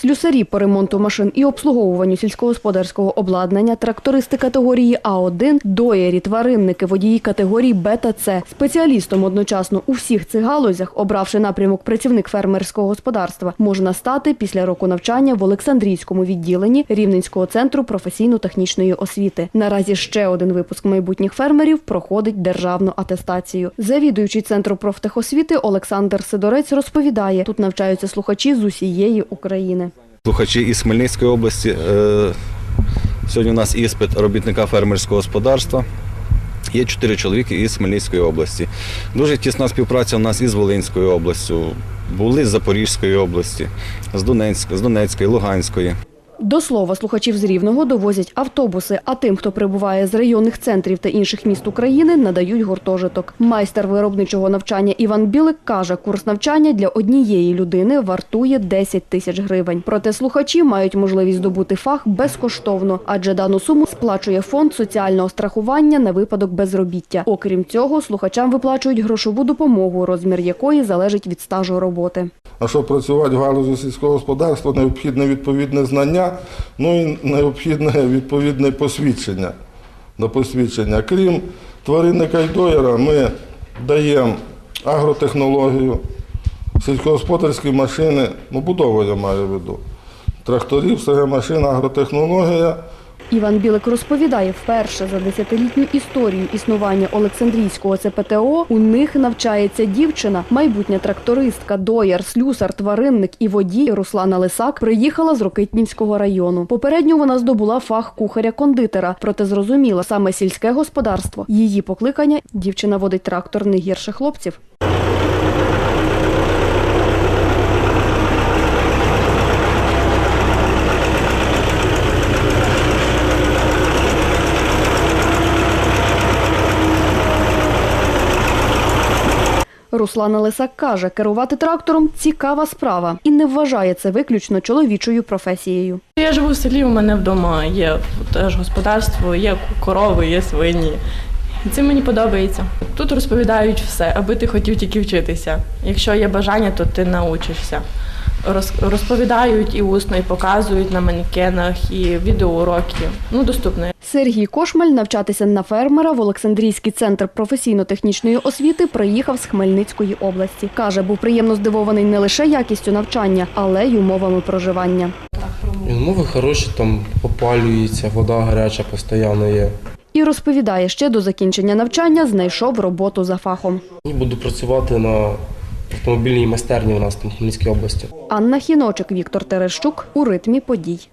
Слюсарі по ремонту машин і обслуговуванню сільськогосподарського обладнання, трактористи категорії А1, доярі, тваринники, водії категорії Б та С. Спеціалістом одночасно у всіх цих галузях, обравши напрямок працівник фермерського господарства, можна стати після року навчання в Олександрійському відділенні Рівненського центру професійно-технічної освіти. Наразі ще один випуск майбутніх фермерів проходить державну атестацію. Завідуючий центру профтехосвіти Олександр Сидорець розповідає, тут навчаються слухачі з усієї України. Слухачі із Хмельницької області. Е, Сьогодні у нас іспит робітника фермерського господарства. Є чотири чоловіки із Хмельницької області. Дуже тісна співпраця у нас із Волинською областю, були з Запорізької області, з Донецької, з Донецької, Луганської. До слова, слухачів з Рівного довозять автобуси, а тим, хто прибуває з районних центрів та інших міст України, надають гуртожиток. Майстер виробничого навчання Іван Білик каже, курс навчання для однієї людини вартує 10 тисяч гривень. Проте слухачі мають можливість здобути фах безкоштовно, адже дану суму сплачує фонд соціального страхування на випадок безробіття. Окрім цього, слухачам виплачують грошову допомогу, розмір якої залежить від стажу роботи. А щоб працювати в галузі сільського господарства, необхідне відповідне знання, ну і необхідне відповідне посвідчення. До посвідчення. Крім тваринника і доєра, ми даємо агротехнологію, сільськогосподарські машини, ну будову я маю в виду. Тракторів, СГ машина, агротехнологія. Іван Білик розповідає, вперше за десятилітню історію існування Олександрійського ЦПТО у них навчається дівчина, майбутня трактористка, дояр, слюсар, тваринник і водій Руслана Лисак приїхала з Рокитнівського району. Попередньо вона здобула фах кухаря-кондитера, проте зрозуміла саме сільське господарство. Її покликання дівчина водить трактор не гірше хлопців. Руслана Лисак каже, керувати трактором цікава справа і не вважає це виключно чоловічою професією. Я живу в селі, у мене вдома є теж господарство, є корови, є свині. Це мені подобається. Тут розповідають все, аби ти хотів тільки вчитися. Якщо є бажання, то ти научишся. Роз- розповідають і усно, і показують на манекенах, і відеоуроки. Ну, доступно. Сергій Кошмаль навчатися на фермера в Олександрійський центр професійно-технічної освіти приїхав з Хмельницької області. Каже, був приємно здивований не лише якістю навчання, але й умовами проживання. Умови хороші, там опалюється, вода гаряча постійно є. І розповідає, ще до закінчення навчання знайшов роботу за фахом. І буду працювати на автомобільній майстерні у нас там в Хмельницькій області. Анна Хіночик, Віктор Терещук у ритмі подій.